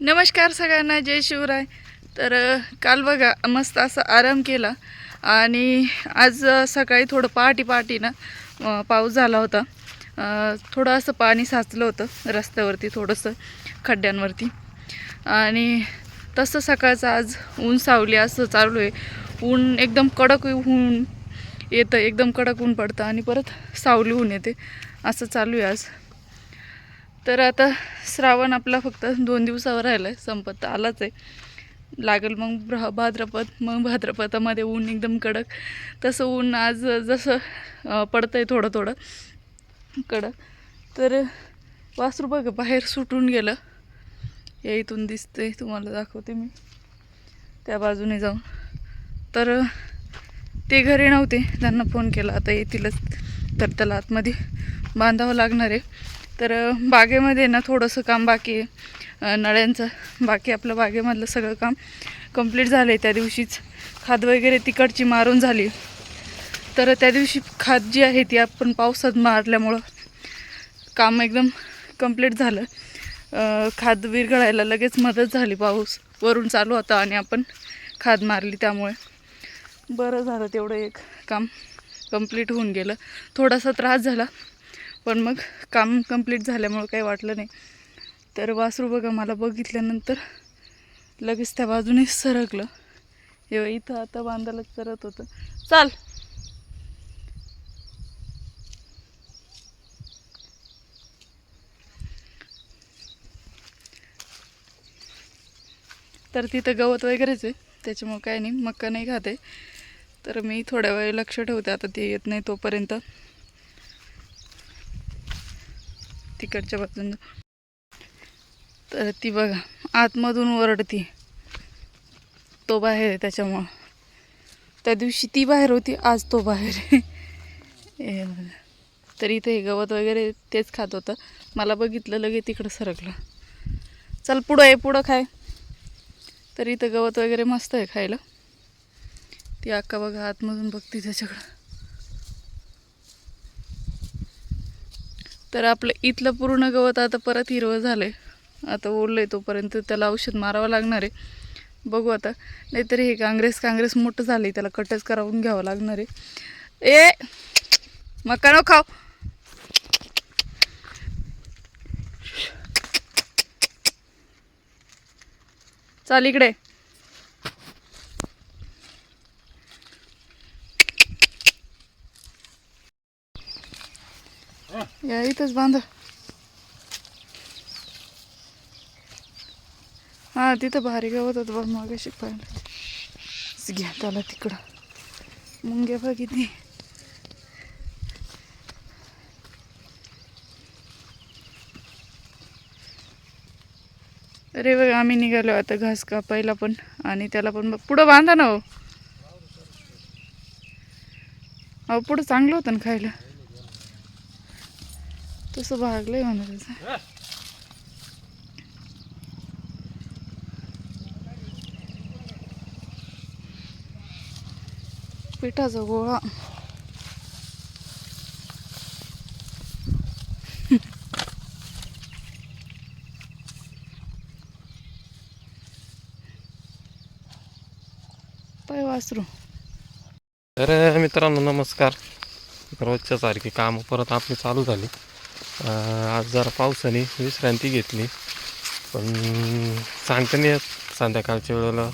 नमस्कार सगळ्यांना जय शिवराय. तर काल बघा मस्त असा आराम केला. आणि आज सकाळी थोडं पहाटी पहाटी ना पाऊस झाला होता. थोडं असं पाणी साचलं होतं रस्त्यावरती थोडंसं खड्ड्यांवरती. आणि तसं सकाळचं आज ऊन सावली असं चालू आहे. ऊन एकदम कडक ऊन येतं एकदम कडक ऊन पडतं आणि परत सावली ऊन येते. असं चालू आहे आज. तर आता श्रावण आपला फक्त दोन दिवसावर राहिला आहे संपत तर आलाच आहे. लागेल मग भाद्रपद मग भाद्रपदामध्ये ऊन एकदम कडक. तसं ऊन आज जसं पडतं आहे थोडं थोडं कडक. तर वासरू बघ बाहेर सुटून गेलं. या इथून दिसते तुम्हाला दाखवते मी. त्या बाजूने जाऊन. तर ते घरी नव्हते. त्यांना फोन केला. आता येतीलच. तर त्याला आतमध्ये बांधावं लागणार आहे. तर बागेमध्ये ना थोडंसं काम बाकी आहे. नळ्यांचं बाकी आपलं बागेमधलं सगळं काम कंप्लीट झालं आहे त्या दिवशीच खाद वगैरे तिकडची मारून झाली. तर त्या दिवशी खाद जी आहे ती आपण पावसात मारल्यामुळं काम एकदम कंप्लीट झालं. खाद विरघळायला लगेच मदत झाली पाऊस वरून चालू होता आणि आपण खाद मारली त्यामुळे. बरं झालं तेवढं एक काम कंप्लीट होऊन गेलं. थोडासा त्रास झाला. पण मग काम कंप्लीट झाल्यामुळं काही वाटलं नाही. तर वासरू बघा मला बघितल्यानंतर लगेच त्या बाजूने सरकलं. हे इथं आता बांधायला करत होतं. चाल. तर तिथं गवत वगैरेच आहे. त्याच्यामुळं काय नाही मक्का नाही खाते. तर मी थोड्या वेळ लक्ष ठेवते. आता ते येत नाही तोपर्यंत. तिकडच्या बाजून. तर ती बघा आतमधून ओरडती. तो बाहेर आहे त्याच्यामुळं. त्या दिवशी ती बाहेर होती आज तो बाहेर आहे. तर इथे गवत वगैरे तेच खात होतं. मला बघितलं लगे तिकडं सरकलं. चल पुढं आहे पुढं खाय. तर इथं गवत वगैरे मस्त आहे खायला. ती अक्का बघा आतमधून बघते त्याच्याकडं. तर आपलं इथलं पूर्ण गवत आता परत हिरवं झालं आहे आता ओढलं आहे तोपर्यंत त्याला औषध मारावं लागणार आहे. बघू आता. नाहीतर हे काँग्रेस काँग्रेस मोठं झालं आहे त्याला कटच करावून घ्यावं लागणार आहे. ए! मका नको खाऊ. चाल इकडे. या इथंच बांधा हा तिथं भारी गवत होतं बघ मागे शिकवायला घ्या त्याला तिकडं मुंग्या बघ किती अरे बघ आम्ही निघालो आता घास कापायला पण. आणि त्याला पण बघ पुढं बांधा ना हो. अहो पुढं चांगलं होतं ना खायला. तसं भागलंय म्हणा त्याचं पिठाचा गोळा. पाय वासरू. तर मित्रांनो नमस्कार. रोजच्या सारखी कामं परत आपली चालू झाली. आज जरा पावसाने विश्रांती घेतली. पण सांगता नाही संध्याकाळच्या वेळेला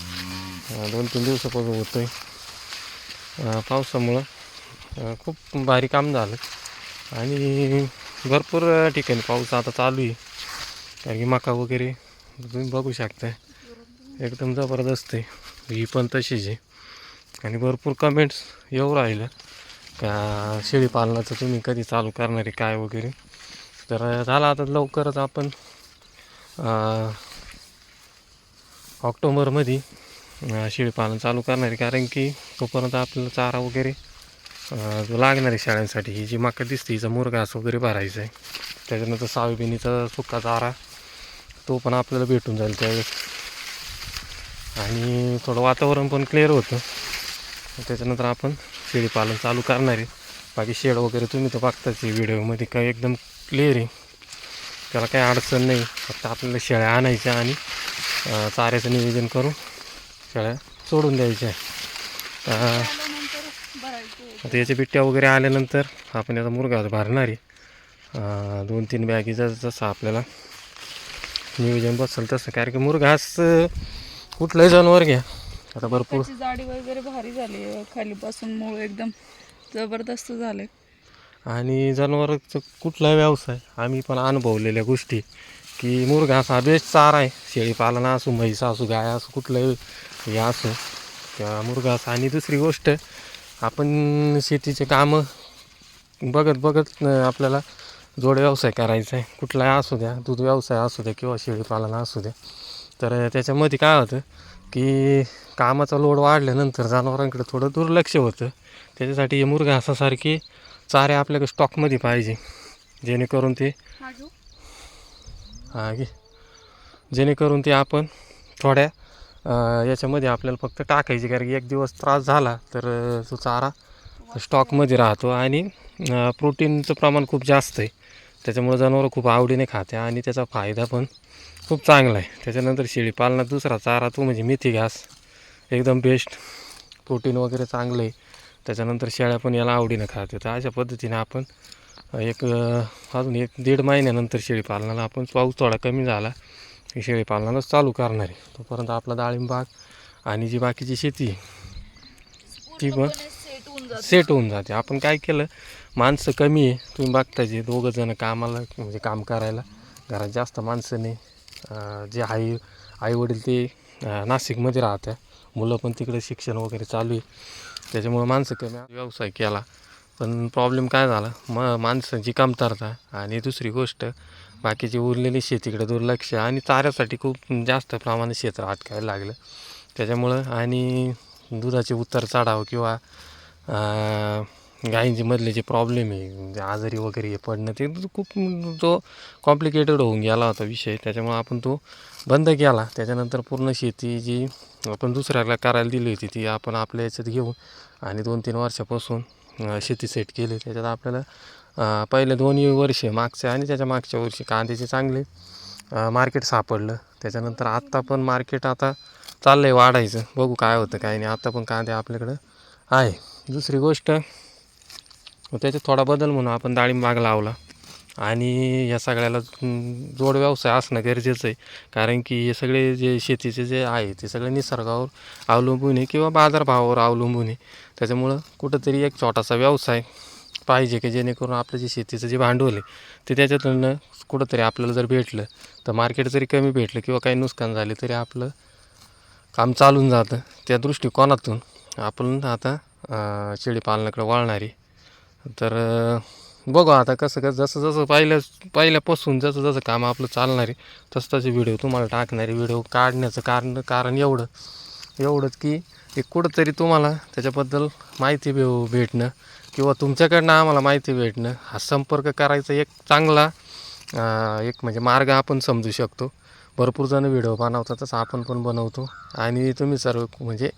दोन तीन दिवसापासून होतो आहे पावसामुळं खूप भारी काम झालं. आणि भरपूर ठिकाणी पाऊस आता चालू आहे कारण की मका वगैरे तुम्ही बघू शकता एकदम जबरदस्त आहे. ही पण तशीच आहे. आणि भरपूर कमेंट्स येऊ राहिलं का शेळी पालनाचं तुम्ही कधी चालू करणार आहे काय वगैरे? तर झाला आता लवकरच आपण ऑक्टोबरमध्ये शेळीपालन चालू करणार आहे. कारण की तोपर्यंत आपल्याला चारा वगैरे जो लागणार आहे शाळांसाठी ही जी मका दिसते हिचा मुरघास वगैरे भरायचा आहे. त्याच्यानंतर सावेबिनीचा सुका चारा तो पण आपल्याला भेटून जाईल त्यावेळेस. आणि थोडं वातावरण पण क्लिअर होतं. त्याच्यानंतर आपण शेळीपालन चालू करणार आहे. बाकी शेड वगैरे तुम्ही तर बघताच व्हिडिओमध्ये काय एकदम क्लिअर आहे. त्याला काही अडचण नाही. फक्त आपल्याला शेळ्या आणायच्या आणि चाऱ्याचं नियोजन करून शेळ्या सोडून द्यायच्या आता याच्या बिट्ट्या वगैरे आल्यानंतर आपण याचा मुरगाच भरणार आहे. दोन तीन बॅगी जसं जसं आपल्याला नियोजन बसेल तसं. कारण की मुरघास कुठलंही जनावर घ्या. आता भरपूर जाडी वगैरे भारी झाली खाली पासून मूळ एकदम जबरदस्त झाले आणि जनावरांचा कुठला व्यवसाय आम्ही पण अनुभवलेल्या गोष्टी की मुरघास हा बेस्ट चारा आहे. शेळीपालन असो म्हैस असू गाय असो कुठलंही हे असो त्या मुरघास आणि दुसरी गोष्ट आपण शेतीचे कामं बघत बघत आपल्याला जोड व्यवसाय करायचा आहे. कुठलाही असू द्या दूध व्यवसाय असू द्या किंवा शेळीपालन असू द्या. तर त्याच्यामध्ये काय होतं की कामाचा लोड वाढल्यानंतर जनावरांकडे थोडं दुर्लक्ष होतं. त्याच्यासाठी हे मुरघासासारखी चारे आपल्याकडे स्टॉकमध्ये पाहिजे. जेणेकरून ते हा घे. जेणेकरून ते आपण थोड्या याच्यामध्ये आपल्याला फक्त टाकायची. कारण की एक दिवस त्रास झाला तर तो चारा स्टॉकमध्ये राहतो. आणि प्रोटीनचं प्रमाण खूप जास्त आहे. त्याच्यामुळे जनावरं खूप आवडीने खाते. आणि त्याचा फायदा पण खूप चांगला आहे. त्याच्यानंतर शेळीपालनात दुसरा चारा तो म्हणजे मेथी घास एकदम बेस्ट प्रोटीन वगैरे चांगलं आहे. त्याच्यानंतर शेळ्या पण याला आवडीनं खाते तर अशा पद्धतीने आपण एक अजून एक दीड महिन्यानंतर शेळीपालनाला आपण पाऊस थोडा कमी झाला की शेळीपालनालाच चालू करणार आहे. तोपर्यंत आपला डाळिंबाग आणि जी बाकीची शेती ती पण सेट होऊन जाते. आपण काय केलं माणसं कमी आहे तुम्ही बघता जे दोघं जण कामाला म्हणजे काम करायला घरात जास्त माणसं नाही. जे आई आईवडील ते नाशिकमध्ये राहत्या. मुलं पण तिकडे शिक्षण वगैरे चालू आहे. त्याच्यामुळं माणसं कमी व्यवसाय केला. पण प्रॉब्लेम काय झाला? म माणसांची कमतरता आणि दुसरी गोष्ट बाकीची उरलेली शेतीकडे दुर्लक्ष आणि चाऱ्यासाठी खूप जास्त प्रमाणात क्षेत्र अटकायला लागलं. त्याच्यामुळं आणि दुधाचे उतार चढाव किंवा गायींचे मधले जे प्रॉब्लेम आहे म्हणजे आजारी वगैरे हे पडणं ते खूप तो कॉम्प्लिकेटेड होऊन गेला होता विषय. त्याच्यामुळं आपण तो बंद केला. त्याच्यानंतर पूर्ण शेती जी आपण दुसऱ्याला करायला दिली होती ती आपण आपल्या याच्यात घेऊन आणि दोन तीन वर्षापासून शेती सेट केली. त्याच्यात आपल्याला पहिले दोन्ही वर्षे मागच्या आणि त्याच्या मागच्या वर्षी कांद्याचे चांगले मार्केट सापडलं. त्याच्यानंतर आत्ता पण मार्केट आता चाललं आहे वाढायचं. बघू काय होतं काय नाही. आत्ता पण कांदे आपल्याकडं आहे. दुसरी गोष्ट मग त्याच्यात थोडा बदल म्हणून आपण डाळिंब बाग लावला. आणि या सगळ्याला जोड व्यवसाय असणं गरजेचं आहे. कारण की हे सगळे जे शेतीचे जे आहे ते सगळे निसर्गावर अवलंबून आहे किंवा बाजारभावावर अवलंबून आहे. त्याच्यामुळं कुठंतरी एक छोटासा व्यवसाय पाहिजे की जेणेकरून आपलं जे शेतीचं जे भांडवल आहे ते त्याच्यातून कुठंतरी आपल्याला जर भेटलं तर मार्केट जरी कमी भेटलं किंवा काही नुकसान झाले तरी आपलं काम चालून जातं. त्या दृष्टिकोनातून आपण आता शेळीपालनाकडे वळणारी तर बघू आता कसं कसं जसं जसं पहिल्या पहिल्यापासून जसं जसं काम आपलं चालणार आहे तसं तसे व्हिडिओ तुम्हाला टाकणारे व्हिडिओ काढण्याचं कारण कारण एवढं एवढंच की एक कुठंतरी तुम्हाला त्याच्याबद्दल माहिती भे भेटणं किंवा तुमच्याकडनं आम्हाला माहिती भेटणं हा संपर्क करायचा एक चांगला एक म्हणजे मार्ग आपण समजू शकतो. भरपूर जण व्हिडिओ बनवतात तसं आपण पण बनवतो. आणि तुम्ही सर्व म्हणजे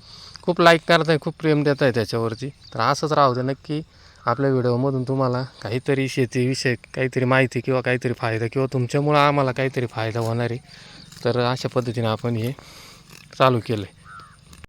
खूप लाईक करताय खूप प्रेम देत आहे त्याच्यावरती. तर असंच राहू दे नक्की आपल्या व्हिडिओमधून तुम्हाला काहीतरी शेतीविषयक काहीतरी माहिती किंवा काहीतरी फायदा किंवा तुमच्यामुळं आम्हाला काहीतरी फायदा होणार आहे. तर अशा पद्धतीने आपण हे चालू केलं आहे